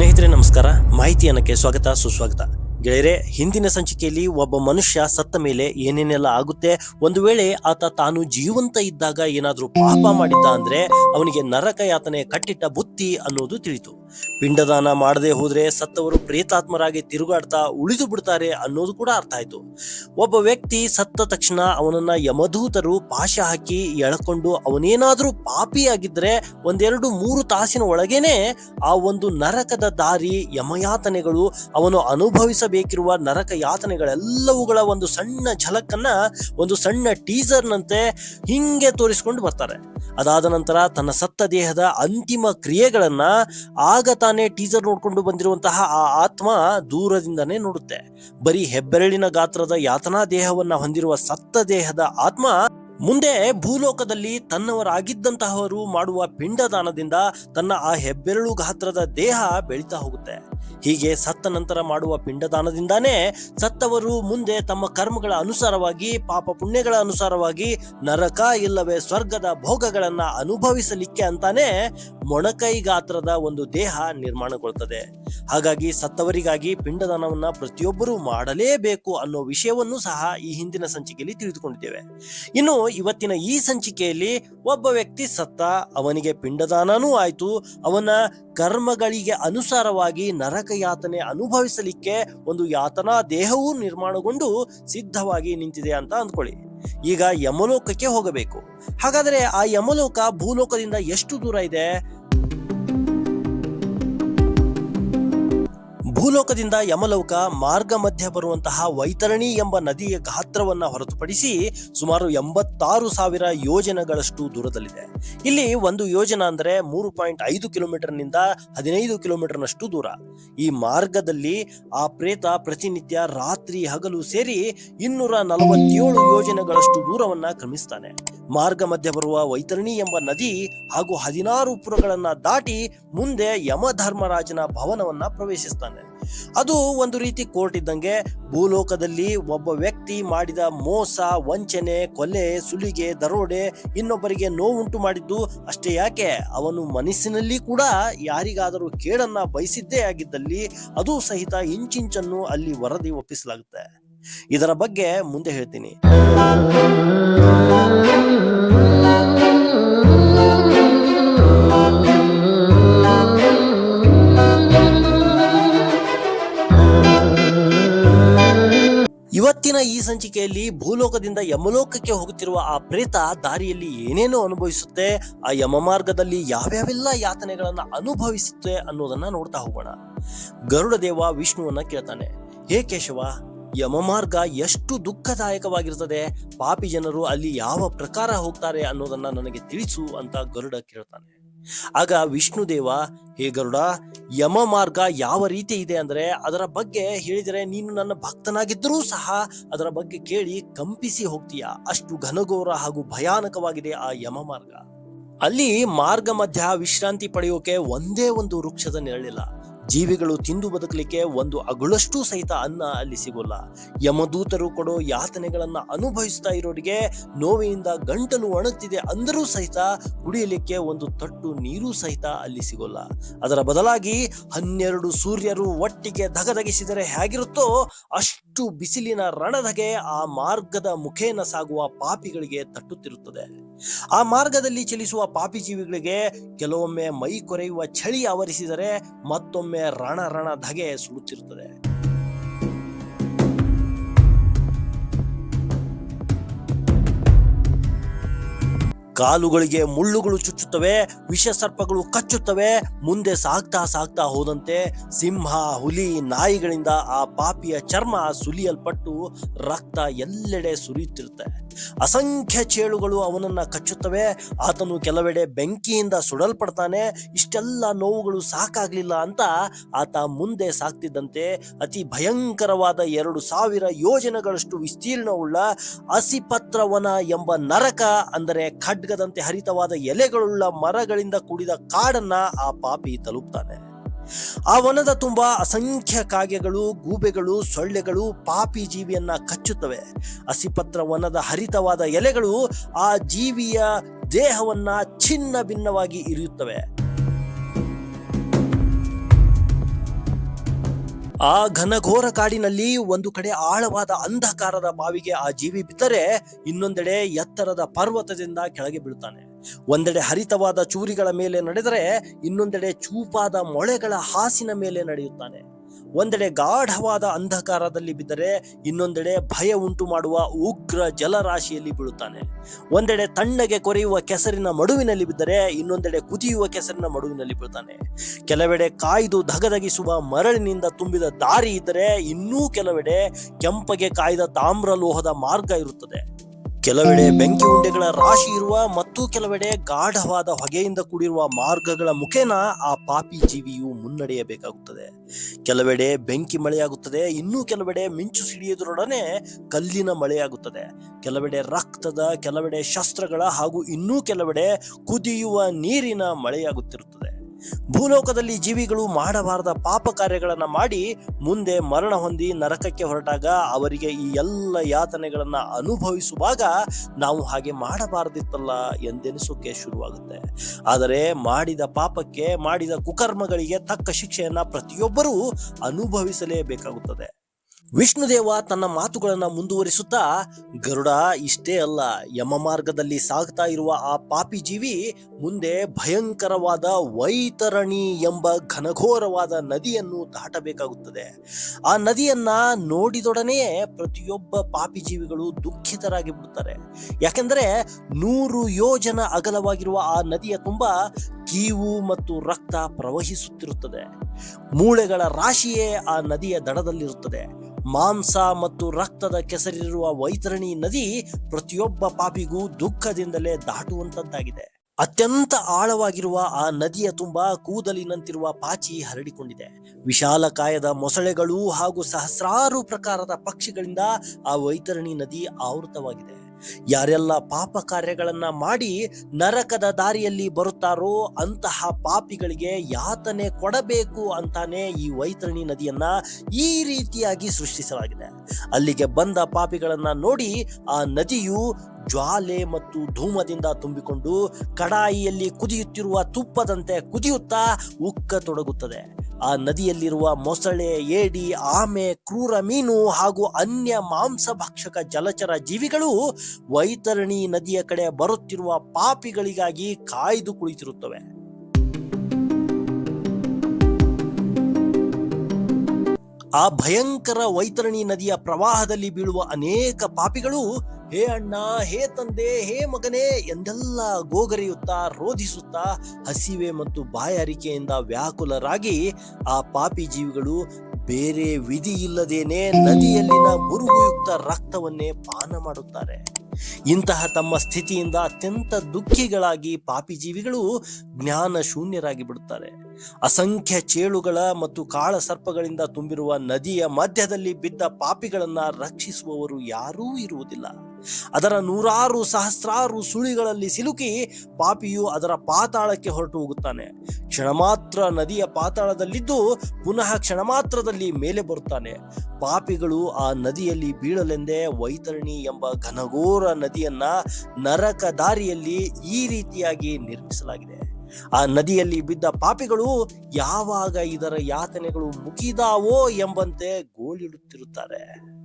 ಸ್ನೇಹಿತರೆ, ನಮಸ್ಕಾರ. ಮಾಹಿತಿ ಅನ್ನಕ್ಕೆ ಸ್ವಾಗತ, ಸುಸ್ವಾಗತ. ಗೆಳೆಯರೆ, ಹಿಂದಿನ ಸಂಚಿಕೆಯಲ್ಲಿ ಒಬ್ಬ ಮನುಷ್ಯ ಸತ್ತ ಮೇಲೆ ಏನೇನೆಲ್ಲ ಆಗುತ್ತೆ? ಒಂದು ವೇಳೆ ಆತ ತಾನು ಜೀವಂತ ಇದ್ದಾಗ ಏನಾದ್ರೂ ಪಾಪ ಮಾಡಿದ್ದ ಅಂದ್ರೆ ಅವನಿಗೆ ನರಕ ಯಾತನೆ, ಕಟ್ಟಿಟ್ಟ ಬುತ್ತಿ ಅನ್ನೋದು ತಿಳಿತು. ಪಿಂಡದಾನ ಮಾಡದೆ ಹೋದ್ರೆ ಸತ್ತವರು ಪ್ರೇತಾತ್ಮರಾಗಿ ತಿರುಗಾಡ್ತಾ ಉಳಿದು ಬಿಡ್ತಾರೆ ಅನ್ನೋದು ಕೂಡ ಅರ್ಥ ಆಯ್ತು. ಒಬ್ಬ ವ್ಯಕ್ತಿ ಸತ್ತ ತಕ್ಷಣ ಅವನನ್ನ ಯಮಧೂತರು ಪಾಶ ಹಾಕಿ ಎಳ್ಕೊಂಡು ಅವನೇನಾದ್ರೂ ಪಾಪಿಯಾಗಿದ್ರೆ ಒಂದೆರಡು ಮೂರು ತಾಸಿನ ಒಳಗೇನೆ ಆ ಒಂದು ನರಕದ ದಾರಿ, ಯಮಯಾತನೆಗಳು, ಅವನು ಅನುಭವಿಸಬೇಕಿರುವ ನರಕ ಯಾತನೆಗಳೆಲ್ಲವುಗಳ ಒಂದು ಸಣ್ಣ ಝಲಕ್ಕನ್ನ, ಒಂದು ಸಣ್ಣ ಟೀಸರ್ನಂತೆ ಹಿಂಗೆ ತೋರಿಸ್ಕೊಂಡು ಬರ್ತಾರೆ. ಅದಾದ ನಂತರ ತನ್ನ ಸತ್ತ ದೇಹದ ಅಂತಿಮ ಕ್ರಿಯೆಗಳನ್ನ ಆಗ ತಾನೇ ಟೀಸರ್ ನೋಡ್ಕೊಂಡು ಬಂದಿರುವಂತಹ ಆ ಆತ್ಮ ದೂರದಿಂದನೇ ನೋಡುತ್ತೆ. ಬರೀ ಹೆಬ್ಬೆರಳಿನ ಗಾತ್ರದ ಯಾತನಾ ದೇಹವನ್ನ ಹೊಂದಿರುವ ಸತ್ತ ದೇಹದ ಆತ್ಮ ಮುಂದೆ ಭೂಲೋಕದಲ್ಲಿ ತನ್ನವರಾಗಿದ್ದಂತಹವರು ಮಾಡುವ ಪಿಂಡದಾನದಿಂದ ತನ್ನ ಆ ಹೆಬ್ಬೆರಳು ಗಾತ್ರದ ದೇಹ ಬೆಳೀತಾ ಹೋಗುತ್ತೆ. ಹೀಗೆ ಸತ್ತ ನಂತರ ಮಾಡುವ ಪಿಂಡದಾನದಿಂದಾನೇ ಸತ್ತವರು ಮುಂದೆ ತಮ್ಮ ಕರ್ಮಗಳ ಅನುಸಾರವಾಗಿ, ಪಾಪ ಪುಣ್ಯಗಳ ಅನುಸಾರವಾಗಿ ನರಕ ಇಲ್ಲವೇ ಸ್ವರ್ಗದ ಭೋಗಗಳನ್ನ ಅನುಭವಿಸಲಿಕ್ಕೆ ಅಂತಾನೆ ಮೊಣಕೈ ಗಾತ್ರದ ಒಂದು ದೇಹ ನಿರ್ಮಾಣಗೊಳ್ತದೆ. ಹಾಗಾಗಿ ಸತ್ತವರಿಗಾಗಿ ಪಿಂಡದಾನವನ್ನ ಪ್ರತಿಯೊಬ್ಬರೂ ಮಾಡಲೇಬೇಕು ಅನ್ನೋ ವಿಷಯವನ್ನು ಸಹ ಈ ಹಿಂದಿನ ಸಂಚಿಕೆಯಲ್ಲಿ ತಿಳಿದುಕೊಂಡಿದ್ದೇವೆ. ಇನ್ನು ಇವತ್ತಿನ ಈ ಸಂಚಿಕೆಯಲ್ಲಿ ಒಬ್ಬ ವ್ಯಕ್ತಿ ಸತ್ತ, ಅವನಿಗೆ ಪಿಂಡದಾನನೂ ಆಯ್ತು. ಅವನ ಕರ್ಮಗಳಿಗೆ ಅನುಸಾರವಾಗಿ ನರಕ ಯಾತನೆ ಅನುಭವಿಸಲಿಕ್ಕೆ ಒಂದು ಯಾತನಾ ದೇಹವೂ ನಿರ್ಮಾಣಗೊಂಡು ಸಿದ್ಧವಾಗಿ ನಿಂತಿದೆ ಅಂತ ಅಂದ್ಕೊಳ್ಳಿ. ಈಗ ಯಮಲೋಕಕ್ಕೆ ಹೋಗಬೇಕು. ಹಾಗಾದ್ರೆ ಆ ಯಮಲೋಕ ಭೂಲೋಕದಿಂದ ಎಷ್ಟು ದೂರ ಇದೆ? ಭೂಲೋಕದಿಂದ ಯಮಲೋಕ ಮಾರ್ಗ ಮಧ್ಯ ಬರುವಂತಹ ವೈತರಣಿ ಎಂಬ ನದಿಯ ಗಾತ್ರವನ್ನ ಹೊರತುಪಡಿಸಿ ಸುಮಾರು ಎಂಬತ್ತಾರು ಸಾವಿರ ಯೋಜನೆಗಳಷ್ಟು ದೂರದಲ್ಲಿದೆ. ಇಲ್ಲಿ ಒಂದು ಯೋಜನೆ ಅಂದ್ರೆ ಮೂರು ಪಾಯಿಂಟ್ ಐದು ಕಿಲೋಮೀಟರ್ನಿಂದ ಹದಿನೈದು ಕಿಲೋಮೀಟರ್ನಷ್ಟು ದೂರ. ಈ ಮಾರ್ಗದಲ್ಲಿ ಆ ಪ್ರೇತ ಪ್ರತಿನಿತ್ಯ ರಾತ್ರಿ ಹಗಲು ಸೇರಿ ಇನ್ನೂರ ನಲವತ್ತೇಳು ಯೋಜನೆಗಳಷ್ಟು ದೂರವನ್ನ ಕ್ರಮಿಸ್ತಾನೆ. ಮಾರ್ಗ ಮಧ್ಯ ಬರುವ ವೈತರಣಿ ಎಂಬ ನದಿ ಹಾಗೂ ಹದಿನಾರು ಪುರಗಳನ್ನ ದಾಟಿ ಮುಂದೆ ಯಮಧರ್ಮರಾಜನ ಭವನವನ್ನ ಪ್ರವೇಶಿಸ್ತಾನೆ. ಅದು ಒಂದು ರೀತಿ ಕೋರ್ಟ್ ಇದ್ದಂಗೆ ಭೂಲೋಕದಲ್ಲಿ ಒಬ್ಬ ವ್ಯಕ್ತಿ ಮಾಡಿದ ಮೋಸ, ವಂಚನೆ, ಕೊಲೆ, ಸುಲಿಗೆ, ದರೋಡೆ ಇನ್ನೊಬ್ಬರಿಗೆ ನೋವುಂಟು ಮಾಡಿದ್ದು ಅಷ್ಟೇ ಯಾಕೆ? ಅವನು ಮನಸ್ಸಿನಲ್ಲಿ ಕೂಡ ಯಾರಿಗಾದರೂ ಕೇಡನ್ನ ಬಯಸಿದ್ದೇ ಆಗಿದ್ದಲ್ಲಿ ಅದು ಸಹಿತ ಇಂಚಿಂಚನ್ನು ಅಲ್ಲಿ ವರದಿ ಒಪ್ಪಿಸಲಾಗುತ್ತೆ. ಇದರ ಬಗ್ಗೆ ಮುಂದೆ ಹೇಳ್ತೀನಿ. ಇವತ್ತಿನ ಈ ಸಂಚಿಕೆಯಲ್ಲಿ ಭೂಲೋಕದಿಂದ ಯಮಲೋಕಕ್ಕೆ ಹೋಗುತ್ತಿರುವ ಆ ಪ್ರೇತ ದಾರಿಯಲ್ಲಿ ಏನೇನು ಅನುಭವಿಸುತ್ತೆ, ಆ ಯಮ ಮಾರ್ಗದಲ್ಲಿ ಯಾವ್ಯಾವೆಲ್ಲ ಯಾತನೆಗಳನ್ನ ಅನುಭವಿಸುತ್ತೆ ಅನ್ನೋದನ್ನ ನೋಡ್ತಾ ಹೋಗೋಣ. ಗರುಡ ದೇವ ವಿಷ್ಣುವನ್ನ ಕೇಳ್ತಾನೆ, ಹೇ ಕೇಶವ ಯಮ ಮಾರ್ಗ ಎಷ್ಟು ದುಃಖದಾಯಕವಾಗಿರ್ತದೆ, ಪಾಪಿ ಜನರು ಅಲ್ಲಿ ಯಾವ ಪ್ರಕಾರ ಹೋಗ್ತಾರೆ ಅನ್ನೋದನ್ನ ನನಗೆ ತಿಳಿಸು ಅಂತ ಗರುಡ ಕೇಳ್ತಾನೆ. ಆಗ ವಿಷ್ಣುದೇವ, ಹೇ ಗರುಡ ಯಮ ಮಾರ್ಗ ಯಾವ ರೀತಿ ಇದೆ ಅಂದ್ರೆ ಅದರ ಬಗ್ಗೆ ಹೇಳಿದರೆ ನೀನು ನನ್ನ ಭಕ್ತನಾಗಿದ್ದರೂ ಸಹ ಅದರ ಬಗ್ಗೆ ಕೇಳಿ ಕಂಪಿಸಿ ಹೋಗ್ತೀಯ. ಅಷ್ಟು ಘನಘೋರ ಹಾಗೂ ಭಯಾನಕವಾಗಿದೆ ಆ ಯಮ ಮಾರ್ಗ ಅಲ್ಲಿ ಮಾರ್ಗ ಮಧ್ಯ ವಿಶ್ರಾಂತಿ ಪಡೆಯೋಕೆ ಒಂದೇ ಒಂದು ವೃಕ್ಷದ ನೆರಳಿಲ್ಲ. ಜೀವಿಗಳು ತಿಂದು ಬದುಕಲಿಕ್ಕೆ ಒಂದು ಅಗುಳಷ್ಟು ಸಹಿತ ಅನ್ನ ಅಲ್ಲಿ ಸಿಗೋಲ್ಲ. ಯಮದೂತರು ಕೊಡೋ ಯಾತನೆಗಳನ್ನ ಅನುಭವಿಸ್ತಾ ಇರೋರಿಗೆ ನೋವಿನಿಂದ ಗಂಟಲು ಒಣಗ್ತಿದೆ ಅಂದರೂ ಸಹಿತ ಕುಡಿಯಲಿಕ್ಕೆ ಒಂದು ತಟ್ಟು ನೀರು ಸಹಿತ ಅಲ್ಲಿ ಸಿಗೋಲ್ಲ. ಅದರ ಬದಲಾಗಿ ಹನ್ನೆರಡು ಸೂರ್ಯರು ಒಟ್ಟಿಗೆ ಧಗಧಗಿಸಿದರೆ ಹೇಗಿರುತ್ತೋ ಅಷ್ಟು ಬಿಸಿಲಿನ ರಣಧಗೆ ಆ ಮಾರ್ಗದ ಮುಖೇನ ಸಾಗುವ ಪಾಪಿಗಳಿಗೆ ತಟ್ಟುತ್ತಿರುತ್ತದೆ. ಆ ಮಾರ್ಗದಲ್ಲಿ ಚಲಿಸುವ ಪಾಪಿ ಜೀವಿಗಳಿಗೆ ಕೆಲವೊಮ್ಮೆ ಮೈ ಕೊರೆಯುವ ಚಳಿ ಆವರಿಸಿದರೆ ಮತ್ತೊಮ್ಮೆ ರಣ ರಣ ಧಗೆ ಸುಡುತ್ತಿರುತ್ತದೆ. ಕಾಲುಗಳಿಗೆ ಮುಳ್ಳುಗಳು ಚುಚ್ಚುತ್ತವೆ ವಿಷ ಸರ್ಪಗಳು ಕಚ್ಚುತ್ತವೆ. ಮುಂದೆ ಸಾಗ್ತಾ ಸಾಗ್ತಾ ಹೋದಂತೆ ಸಿಂಹ, ಹುಲಿ, ನಾಯಿಗಳಿಂದ ಆ ಪಾಪಿಯ ಚರ್ಮ ಸುಲಿಯಲ್ಪಟ್ಟು ರಕ್ತ ಎಲ್ಲೆಡೆ ಸುರಿಯುತ್ತಿರುತ್ತೆ. ಅಸಂಖ್ಯ ಚೇಳುಗಳು ಅವನನ್ನ ಕಚ್ಚುತ್ತವೆ. ಆತನು ಕೆಲವೆಡೆ ಬೆಂಕಿಯಿಂದ ಸುಡಲ್ಪಡ್ತಾನೆ. ಇಷ್ಟೆಲ್ಲ ನೋವುಗಳು ಸಾಕಾಗ್ಲಿಲ್ಲ ಅಂತ ಆತ ಮುಂದೆ ಸಾಕ್ತಿದ್ದಂತೆ ಅತಿ ಭಯಂಕರವಾದ ಎರಡು ಸಾವಿರ ಯೋಜನೆಗಳಷ್ಟು ವಿಸ್ತೀರ್ಣವುಳ್ಳ ಅಸಿಪತ್ರವನ ಎಂಬ ನರಕ ಅಂದರೆ ಖಡ್ಗದಂತೆ ಹರಿತವಾದ ಎಲೆಗಳುಳ್ಳ ಮರಗಳಿಂದ ಕೂಡಿದ ಕಾಡನ್ನ ಆ ಪಾಪಿ ತಲುಪ್ತಾನೆ. ಆ ವನದ ತುಂಬಾ ಅಸಂಖ್ಯ ಕಾಗೆಗಳು, ಗೂಬೆಗಳು, ಸೊಳ್ಳೆಗಳು ಪಾಪಿ ಜೀವಿಯನ್ನ ಕಚ್ಚುತ್ತವೆ. ಅಸಿಪತ್ರ ವನದ ಹರಿತವಾದ ಎಲೆಗಳು ಆ ಜೀವಿಯ ದೇಹವನ್ನ ಛಿನ್ನ ಭಿನ್ನವಾಗಿ ಇರಿಯುತ್ತವೆ. ಆ ಘನಘೋರ ಕಾಡಿನಲ್ಲಿ ಒಂದು ಕಡೆ ಆಳವಾದ ಅಂಧಕಾರದ ಬಾವಿಗೆ ಆ ಜೀವಿ ಬಿದ್ದರೆ ಇನ್ನೊಂದೆಡೆ ಎತ್ತರದ ಪರ್ವತದಿಂದ ಕೆಳಗೆ ಬೀಳುತ್ತಾನೆ. ಒಂದೆಡೆ ಹರಿತವಾದ ಚೂರಿಗಳ ಮೇಲೆ ನಡೆದರೆ ಇನ್ನೊಂದೆಡೆ ಚೂಪಾದ ಮೊಳೆಗಳ ಹಾಸಿನ ಮೇಲೆ ನಡೆಯುತ್ತಾನೆ. ಒಂದೆಡೆ ಗಾಢವಾದ ಅಂಧಕಾರದಲ್ಲಿ ಬಿದ್ದರೆ ಇನ್ನೊಂದೆಡೆ ಭಯ ಉಂಟು ಮಾಡುವ ಉಗ್ರ ಜಲರಾಶಿಯಲ್ಲಿ ಬೀಳುತ್ತಾನೆ. ಒಂದೆಡೆ ತಣ್ಣಗೆ ಕೊರೆಯುವ ಕೆಸರಿನ ಮಡುವಿನಲ್ಲಿ ಬಿದ್ದರೆ ಇನ್ನೊಂದೆಡೆ ಕುದಿಯುವ ಕೆಸರಿನ ಮಡುವಿನಲ್ಲಿ ಬೀಳುತ್ತಾನೆ. ಕೆಲವೆಡೆ ಕಾಯ್ದು ಧಗಧಗಿಸುವ ಮರಳಿನಿಂದ ತುಂಬಿದ ದಾರಿ ಇದ್ದರೆ ಇನ್ನೂ ಕೆಲವೆಡೆ ಕೆಂಪಗೆ ಕಾಯ್ದ ತಾಮ್ರ ಲೋಹದ ಮಾರ್ಗ ಇರುತ್ತದೆ. ಕೆಲವೆಡೆ ಬೆಂಕಿ ಉಂಡೆಗಳ ರಾಶಿ ಇರುವ ಮತ್ತು ಕೆಲವೆಡೆ ಗಾಢವಾದ ಹೊಗೆಯಿಂದ ಕೂಡಿರುವ ಮಾರ್ಗಗಳ ಮುಖೇನ ಆ ಪಾಪಿ ಜೀವಿಯು ಮುನ್ನಡೆಯಬೇಕಾಗುತ್ತದೆ. ಕೆಲವೆಡೆ ಬೆಂಕಿ ಮಳೆಯಾಗುತ್ತದೆ, ಇನ್ನೂ ಕೆಲವೆಡೆ ಮಿಂಚು ಸಿಡಿಯುವುದರೊಡನೆ ಕಲ್ಲಿನ ಮಳೆಯಾಗುತ್ತದೆ. ಕೆಲವೆಡೆ ರಕ್ತದ, ಕೆಲವೆಡೆ ಶಸ್ತ್ರಗಳ ಹಾಗೂ ಇನ್ನೂ ಕೆಲವೆಡೆ ಕುದಿಯುವ ನೀರಿನ ಮಳೆಯಾಗುತ್ತಿರುತ್ತದೆ. ಭೂಲೋಕದಲ್ಲಿ ಜೀವಿಗಳು ಮಾಡಬಾರದ ಪಾಪ ಕಾರ್ಯಗಳನ್ನು ಮಾಡಿ ಮುಂದೆ ಮರಣ ಹೊಂದಿ ನರಕಕ್ಕೆ ಹೊರಟಾಗ ಅವರಿಗೆ ಈ ಎಲ್ಲ ಯಾತನೆಗಳನ್ನ ಅನುಭವಿಸುವಾಗ ನಾವು ಹಾಗೆ ಮಾಡಬಾರದಿತ್ತಲ್ಲ ಎಂದೆನಿಸೋಕೆ ಶುರುವಾಗುತ್ತೆ. ಆದರೆ ಮಾಡಿದ ಪಾಪಕ್ಕೆ ಮಾಡಿದ ಕುಕರ್ಮಗಳಿಗೆ ತಕ್ಕ ಶಿಕ್ಷೆಯನ್ನ ಪ್ರತಿಯೊಬ್ಬರೂ ಅನುಭವಿಸಲೇಬೇಕಾಗುತ್ತದೆ. ವಿಷ್ಣುದೇವ ತನ್ನ ಮಾತುಗಳನ್ನು ಮುಂದುವರಿಸುತ್ತಾ, ಗರುಡ, ಇಷ್ಟೇ ಅಲ್ಲ, ಯಮ ಮಾರ್ಗದಲ್ಲಿ ಸಾಗ್ತಾ ಇರುವ ಆ ಪಾಪಿ ಜೀವಿ ಮುಂದೆ ಭಯಂಕರವಾದ ವೈತರಣಿ ಎಂಬ ಘನಘೋರವಾದ ನದಿಯನ್ನು ದಾಟಬೇಕಾಗುತ್ತದೆ. ಆ ನದಿಯನ್ನ ನೋಡಿದೊಡನೆಯೇ ಪ್ರತಿಯೊಬ್ಬ ಪಾಪಿ ಜೀವಿಗಳು ದುಃಖಿತರಾಗಿ ಬಿಡುತ್ತಾರೆ ಯಾಕೆಂದರೆ ನೂರು ಯೋಜನ ಅಗಲವಾಗಿರುವ ಆ ನದಿಯ ತುಂಬ ಕೀವು ಮತ್ತು ರಕ್ತ ಪ್ರವಹಿಸುತ್ತಿರುತ್ತದೆ. ಮೂಳೆಗಳ ರಾಶಿಯೇ ಆ ನದಿಯ ದಡದಲ್ಲಿರುತ್ತದೆ. ಮಾಂಸ ಮತ್ತು ರಕ್ತದ ಕೆಸರಿರುವ ವೈತರಣಿ ನದಿ ಪ್ರತಿಯೊಬ್ಬ ಪಾಪಿಗೂ ದುಃಖದಿಂದಲೇ ದಾಟುವಂತದ್ದಾಗಿದೆ. ಅತ್ಯಂತ ಆಳವಾಗಿರುವ ಆ ನದಿಯ ತುಂಬ ಕೂದಲಿನಂತಿರುವ ಪಾಚಿ ಹರಡಿಕೊಂಡಿದೆ. ವಿಶಾಲಕಾಯದ ಮೊಸಳೆಗಳು ಹಾಗೂ ಸಹಸ್ರಾರು ಪ್ರಕಾರದ ಪಕ್ಷಿಗಳಿಂದ ಆ ವೈತರಣಿ ನದಿ ಆವೃತವಾಗಿದೆ. ಯಾರೆಲ್ಲ ಪಾಪ ಕಾರ್ಯಗಳನ್ನ ಮಾಡಿ ನರಕದ ದಾರಿಯಲ್ಲಿ ಬರುತ್ತಾರೋ ಅಂತಹ ಪಾಪಿಗಳಿಗೆ ಯಾತನೆ ಕೊಡಬೇಕು ಅಂತಾನೆ ಈ ವೈತರಣಿ ನದಿಯನ್ನ ಈ ರೀತಿಯಾಗಿ ಸೃಷ್ಟಿಸಲಾಗಿದೆ. ಅಲ್ಲಿಗೆ ಬಂದ ಪಾಪಿಗಳನ್ನ ನೋಡಿ ಆ ನದಿಯು ಜ್ವಾಲೆ ಮತ್ತು ಧೂಮದಿಂದ ತುಂಬಿಕೊಂಡು ಕಡಾಯಿಯಲ್ಲಿ ಕುದಿಯುತ್ತಿರುವ ತುಪ್ಪದಂತೆ ಕುದಿಯುತ್ತಾ ಉಕ್ಕ ತೊಡಗುತ್ತದೆ ಆ ನದಿಯಲ್ಲಿರುವ ಮೊಸಳೆ, ಏಡಿ, ಆಮೆ, ಕ್ರೂರ ಮೀನು ಹಾಗೂ ಅನ್ಯ ಮಾಂಸಭಕ್ಷಕ ಜಲಚರ ಜೀವಿಗಳು ವೈತರಣಿ ನದಿಯ ಕಡೆ ಬರುತ್ತಿರುವ ಪಾಪಿಗಳಿಗಾಗಿ ಕಾಯ್ದು ಕುಳಿತಿರುತ್ತವೆ. ಆ ಭಯಂಕರ ವೈತರಣಿ ನದಿಯ ಪ್ರವಾಹದಲ್ಲಿ ಬೀಳುವ ಅನೇಕ ಪಾಪಿಗಳು ಹೇ ಅಣ್ಣ, ಹೇ ತಂದೆ, ಹೇ ಮಗನೇ ಎಂದೆಲ್ಲ ಗೋಗರಿಯುತ್ತಾ, ರೋಧಿಸುತ್ತಾ, ಹಸಿವೆ ಮತ್ತು ಬಾಯಾರಿಕೆಯಿಂದ ವ್ಯಾಕುಲರಾಗಿ ಆ ಪಾಪಿ ಜೀವಿಗಳು ಬೇರೆ ವಿಧಿ ಇಲ್ಲದೇನೆ ನದಿಯಲ್ಲಿನ ಮುರುಗುಯುಕ್ತ ರಕ್ತವನ್ನೇ ಪಾನ ಮಾಡುತ್ತಾರೆ. ಇಂತಹ ತಮ್ಮ ಸ್ಥಿತಿಯಿಂದ ಅತ್ಯಂತ ದುಃಖಿಗಳಾಗಿ ಪಾಪಿ ಜೀವಿಗಳು ಜ್ಞಾನ ಶೂನ್ಯರಾಗಿ ಬಿಡುತ್ತಾರೆ. ಅಸಂಖ್ಯ ಚೇಳುಗಳ ಮತ್ತು ಕಾಳ ಸರ್ಪಗಳಿಂದ ತುಂಬಿರುವ ನದಿಯ ಮಧ್ಯದಲ್ಲಿ ಬಿದ್ದ ಪಾಪಿಗಳನ್ನ ರಕ್ಷಿಸುವವರು ಯಾರೂ ಇರುವುದಿಲ್ಲ. ಅದರ ನೂರಾರು ಸಹಸ್ರಾರು ಸುಳಿಗಳಲ್ಲಿ ಸಿಲುಕಿ ಪಾಪಿಯು ಅದರ ಪಾತಾಳಕ್ಕೆ ಹೊರಟು ಹೋಗುತ್ತಾನೆ. ಕ್ಷಣ ಮಾತ್ರ ನದಿಯ ಪಾತಾಳದಲ್ಲಿದ್ದು ಪುನಃ ಕ್ಷಣ ಮಾತ್ರದಲ್ಲಿ ಮೇಲೆ ಬರುತ್ತಾನೆ. ಪಾಪಿಗಳು ಆ ನದಿಯಲ್ಲಿ ಬೀಳಲೆಂದೇ ವೈತರಣಿ ಎಂಬ ಘನಘೋರ ನದಿಯನ್ನ ನರಕ ದಾರಿಯಲ್ಲಿ ಈ ರೀತಿಯಾಗಿ ನಿರ್ಮಿಸಲಾಗಿದೆ. ಆ ನದಿಯಲ್ಲಿ ಬಿದ್ದ ಪಾಪಿಗಳು ಯಾವಾಗ ಇದರ ಯಾತನೆಗಳು ಮುಗಿದಾವೋ ಎಂಬಂತೆ ಗೋಳಿಡುತ್ತಿರುತ್ತಾರೆ.